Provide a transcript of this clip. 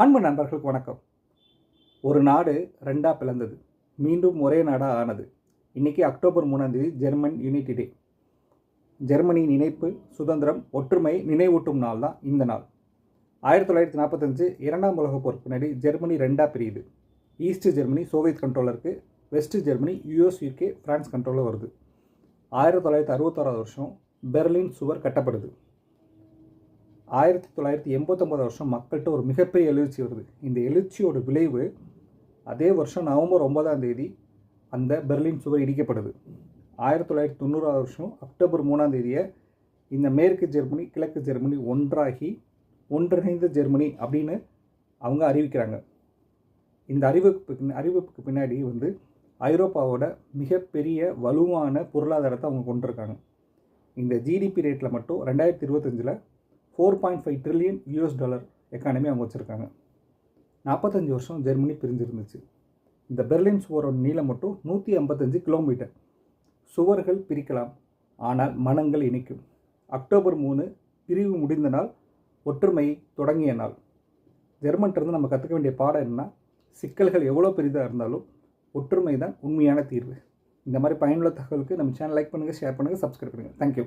அன்பு நண்பர்களுக்கு வணக்கம். ஒரு நாடு ரெண்டாக பிளந்தது. மீண்டும் ஒரே நாடாக ஆனது. இன்றைக்கி அக்டோபர் மூணாம் தேதி ஜெர்மன் யூனிட்டி டே. ஜெர்மனியின் இணைப்பு சுதந்திரம் ஒற்றுமை நினைவூட்டும் நாள் தான் இந்த நாள். ஆயிரத்தி தொள்ளாயிரத்தி நாற்பத்தஞ்சு இரண்டாம் உலகப் போருக்கு பின்னாடி ஜெர்மனி ரெண்டாக பிரியுது. ஈஸ்ட் ஜெர்மனி சோவியத் கண்ட்ரோலில் இருக்குது west Germany US UK France கண்ட்ரோலில் வருது. ஆயிரத்தி தொள்ளாயிரத்தி அறுபத்தாறாவது வருஷம் பெர்லின் சுவர் கட்டப்படுது. ஆயிரத்தி தொள்ளாயிரத்தி எண்பத்தொம்பது வருஷம் மக்கள்கிட்ட ஒரு மிகப்பெரிய எழுச்சி வருது. இந்த எழுச்சியோட விளைவு அதே வருஷம் நவம்பர் ஒன்பதாம் தேதி அந்த பெர்லின் சுவர் இடிக்கப்படுது. ஆயிரத்தி தொள்ளாயிரத்தி தொண்ணூறாவது வருஷம் அக்டோபர் மூணாம் தேதியை இந்த மேற்கு ஜெர்மனி கிழக்கு ஜெர்மனி ஒன்றாகி ஒன்றிணைந்த ஜெர்மனி அப்படின்னு அவங்க அறிவிக்கிறாங்க. இந்த அறிவிப்புக்கு அறிவிப்புக்கு பின்னாடி வந்து ஐரோப்பாவோட மிகப்பெரிய வலுவான பொருளாதாரத்தை அவங்க கொண்டிருக்காங்க. இந்த ஜிடிபி ரேட்டில் மட்டும் ரெண்டாயிரத்தி இருபத்தஞ்சில் four point five trillion US dollar economy அவங்க வச்சுருக்காங்க. நாற்பத்தஞ்சு வருஷம் ஜெர்மனி பிரிஞ்சிருந்துச்சு. இந்த பெர்லின் சுவரோட நீளம் மட்டும் நூற்றி ஐம்பத்தஞ்சு கிலோமீட்டர். சுவர்கள் பிரிக்கலாம் ஆனால் மனங்கள் இணைக்கும். அக்டோபர் மூணு பிரிவு முடிந்த நாள் ஒற்றுமை தொடங்கிய நாள். ஜெர்மன்கிட்ட நம்ம கற்றுக்க வேண்டிய பாடம் என்னன்னா சிக்கல்கள் எவ்வளோ பெரிதாக இருந்தாலும் ஒற்றுமை தான் உண்மையான தீர்வு. இந்த மாதிரி பயனுள்ள தகவலுக்கு நம்ம சேனல் லைக் பண்ணுங்கள் ஷேர் பண்ணுங்கள் சப்ஸ்கிரைப் பண்ணுங்கள் தேங்க்யூ